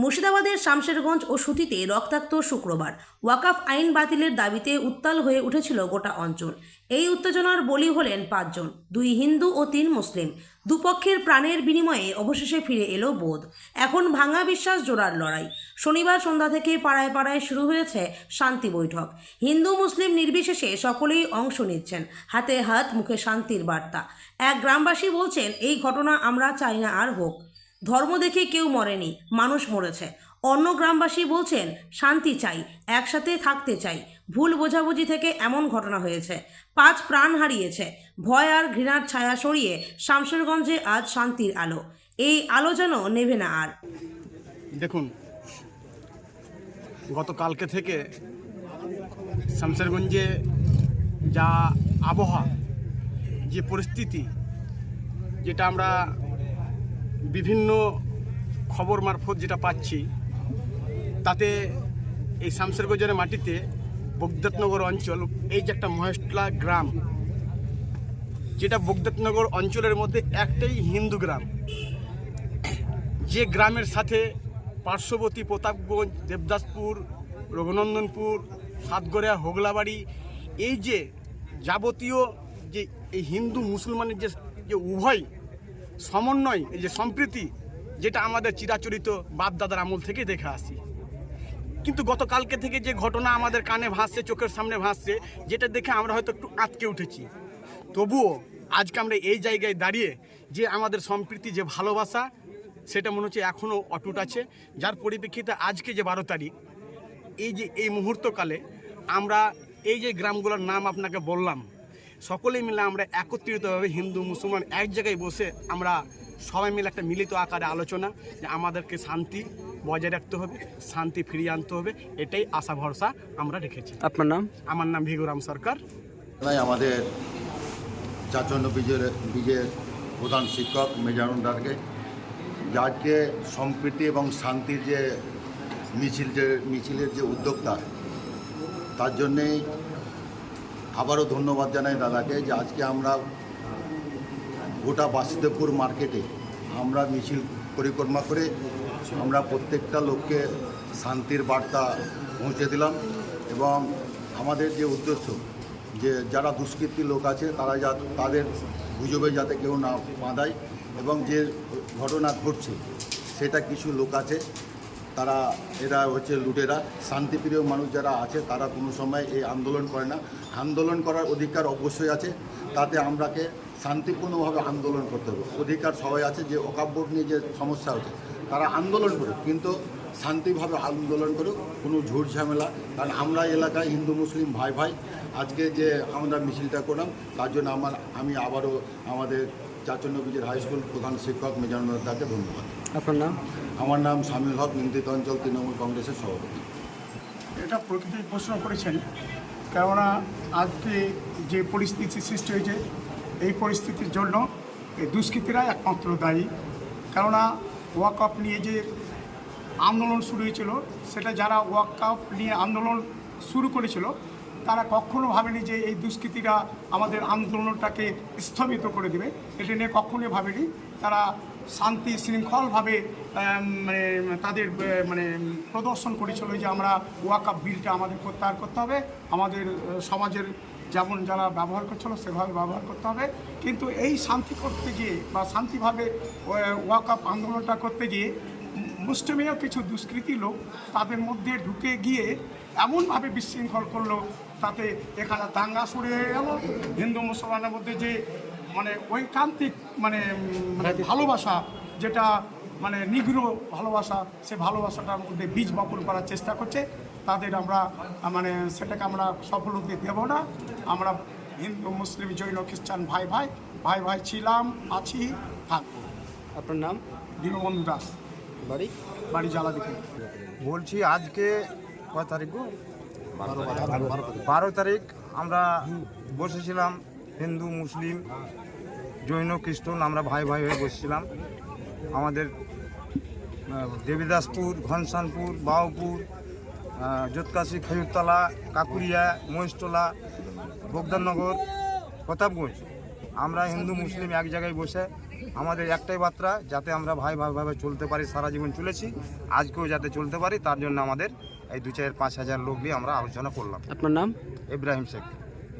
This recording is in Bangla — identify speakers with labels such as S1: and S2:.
S1: মুর্শিদাবাদের শামশেরগঞ্জ ও সুতিতে রক্তাক্ত শুক্রবার। ওয়াকাফ আইন বাতিলের দাবিতে উত্তাল হয়ে উঠেছিল গোটা অঞ্চল। এই উত্তেজনার বলি হলেন পাঁচজন, দুই হিন্দু ও তিন মুসলিম। দুপক্ষের প্রাণের বিনিময়ে অবশেষে ফিরে এলো বোধ। এখন ভাঙা বিশ্বাস জোড়ার লড়াই। শনিবার সন্ধ্যা থেকে পাড়ায় পাড়ায় শুরু হয়েছে শান্তি বৈঠক। হিন্দু মুসলিম নির্বিশেষে সকলেই অংশ নিচ্ছেন, হাতে হাত মুখে শান্তির বার্তা। এক গ্রামবাসী বলছেন, এই ঘটনা আমরা চাই না আর হোক। ধর্ম দেখে কেউ মরেনি, মানুষ মরেছে। অন্য গ্রামবাসী বলছেন, শান্তি চাই, একসাথে থাকতে চাই। ভুল বোঝাবুঝি থেকে এমন ঘটনা হয়েছে। পাঁচ প্রাণ হারিয়েছে। ভয় আর ঘৃণার ছায়া সরিয়ে শামশেরগঞ্জে আজ শান্তির আলো। এই আলো যেন নেভে না আর।
S2: দেখুন, গতকালকে থেকে শামশেরগঞ্জে যা আবহাওয়া, যে পরিস্থিতি, যেটা আমরা বিভিন্ন খবর মারফত যেটা পাচ্ছি, তাতে এই শামশেরগঞ্জের মাটিতে বগদাতনগর অঞ্চল, এই যে একটা মহেশলা গ্রাম, যেটা বগদাতনগর অঞ্চলের মধ্যে একটাই হিন্দু গ্রাম। যে গ্রামের সাথে পার্শ্ববর্তী প্রতাপগঞ্জ, দেবদাসপুর, রঘুনন্দনপুর, সাতগড়িয়া, হোগলাবাড়ি, এই যে যাবতীয় যে এই হিন্দু মুসলমানের যে উভয় সমন্বয়, এই যে সম্প্রীতি, যেটা আমাদের চিরাচরিত বাপদাদার আমল থেকে দেখে আসি। কিন্তু গতকালকে থেকে যে ঘটনা আমাদের কানে ভাসছে, চোখের সামনে ভাসছে, যেটা দেখে আমরা হয়তো একটু আটকে উঠেছি। তবুও আজকে আমরা এই জায়গায় দাঁড়িয়ে যে আমাদের সম্প্রীতি, যে ভালোবাসা, সেটা মনে হচ্ছে এখনও অটুট আছে। যার পরিপ্রেক্ষিতে আজকে যে বারো তারিখ, এই যে এই মুহূর্তকালে আমরা এই যে গ্রামগুলোর নাম আপনাকে বললাম সকলে মিলে আমরা একত্রিতভাবে হিন্দু মুসলমান এক জায়গায় বসে আমরা সবাই মিলে একটা মিলিত আকারে আলোচনা যে আমাদেরকে শান্তি বজায় রাখতে হবে শান্তি ফিরিয়ে আনতে হবে এটাই আশা ভরসা আমরা রেখেছি।
S3: আপনার নাম?
S2: আমার নাম ভিগুরাম সরকার।
S4: তাই আমাদের চাচন্ন বিজয়ের বিজয়ের প্রধান শিক্ষক মেজানুদ্দারকে যে আজকে সম্প্রীতি এবং শান্তির যে মিছিল যে মিছিলের যে উদ্যোক্তা তার জন্যেই আবারও ধন্যবাদ জানাই দাদাকে যে আজকে আমরা গোটা বাসুদেবপুর মার্কেটে আমরা মিছিল পরিক্রমা করে আমরা প্রত্যেকটা লোককে শান্তির বার্তা পৌঁছে দিলাম এবং আমাদের যে উদ্দেশ্য যে যারা দুষ্কৃতী লোক আছে তারা যা তাদের গুজবে যাতে কেউ না বাঁধায় এবং যে ঘটনা ঘটছে সেটা কিছু লোক আছে তারা, এরা হচ্ছে লুটেরা। শান্তিপ্রিয় মানুষ যারা আছে, তারা কোনো সময় এই আন্দোলন করে না। আন্দোলন করার অধিকার অবশ্যই আছে। তাতে আমরাকে শান্তিপূর্ণভাবে আন্দোলন করতে হবে। অধিকার সবাই আছে যে অকাব্য নিয়ে যে সমস্যা হচ্ছে, তারা আন্দোলন করুক। কিন্তু শান্তিভাবে আন্দোলন করুক, কোনো ঝুট ঝামেলা। কারণ আমরা এলাকায় হিন্দু, মুসলিম ভাই ভাই আজকে যে আমরা মিছিলটা করলাম, তার জন্য আমার আমি আবারও আমাদের চাচন্ন বিজের হাই স্কুল প্রধান শিক্ষক মেজানুর দাকে ধন্যবাদ।
S3: আপনার নাম?
S4: আমার নাম শামিল হক নিন্দিত অঞ্চল তৃণমূল কংগ্রেসের সভাপতি।
S5: এটা প্রকৃতি প্রশ্ন করেছেন কেননা আজকে যে পরিস্থিতি সৃষ্টি হয়েছে এই পরিস্থিতির জন্য এই দুষ্কৃতীরা একমাত্র দায়ী। কেননা ওয়াকআপ নিয়ে যে আন্দোলন শুরু হয়েছিল সেটা যারা ওয়াকআপ নিয়ে আন্দোলন শুরু করেছিল তারা কখনো ভাবেনি যে এই দুষ্কৃতীরা আমাদের আন্দোলনটাকে স্থগিত করে দেবে। এটা নিয়ে কখনোই ভাবেনি। তারা শান্তি শৃঙ্খলভাবে মানে তাদের মানে প্রদর্শন করেছিল যে আমরা ওয়াকআপ বিলটা আমাদের প্রত্যাহার করতে হবে। আমাদের সমাজের যেমন যারা ব্যবহার করছিল সেভাবে ব্যবহার করতে হবে। কিন্তু এই শান্তি করতে গিয়ে বা শান্তিভাবে ওয়াকআপ আন্দোলনটা করতে গিয়ে মুসলিমীয় কিছু দুষ্কৃতী লোক তাদের মধ্যে ঢুকে গিয়ে এমনভাবে বিশৃঙ্খল করল তাতে এখানে দাঙ্গা শুরু হয়ে গেল। হিন্দু মুসলমানের মধ্যে যে মানে ঐকান্তিক মানে মানে ভালোবাসা যেটা মানে নিগ্র ভালোবাসা সে ভালোবাসাটার মধ্যে বীজ বপন করার চেষ্টা করছে তাদের আমরা মানে সেটাকে আমরা সফল হতে দেব না। আমরা হিন্দু মুসলিম জৈন খ্রিস্টান ভাই ভাই ভাই ভাই ছিলাম আছি থাকব।
S3: আপনার নাম?
S5: দীনবন্ধু দাস।
S3: বাড়ি?
S5: বাড়ি জ্বালাদিপুর।
S6: বলছি আজকে কয় তারিখ গো? বারো তারিখ। আমরা বসেছিলাম হিন্দু মুসলিম জৈন খ্রিস্টান আমরা ভাই ভাই হয়ে বসেছিলাম। আমাদের দেবীদাসপুর ঘনশ্যামপুর বাউপুর আহ, জোতকাশি খেজুরতলা কাকুরিয়া মহেশতলা বগদাননগর প্রতাপগঞ্জ। আমরা হিন্দু মুসলিম এক জায়গায় বসে আমাদের একটাই বার্তা যাতে আমরা ভাই ভাইভাবে চলতে পারি সারা জীবন চলেছি আজকেও যাতে চলতে পারি তার জন্য আমাদের এই দু চার পাঁচ হাজার লোক নিয়ে আমরা আলোচনা করলাম।
S3: আপনার নাম?
S6: ইব্রাহিম শেখ।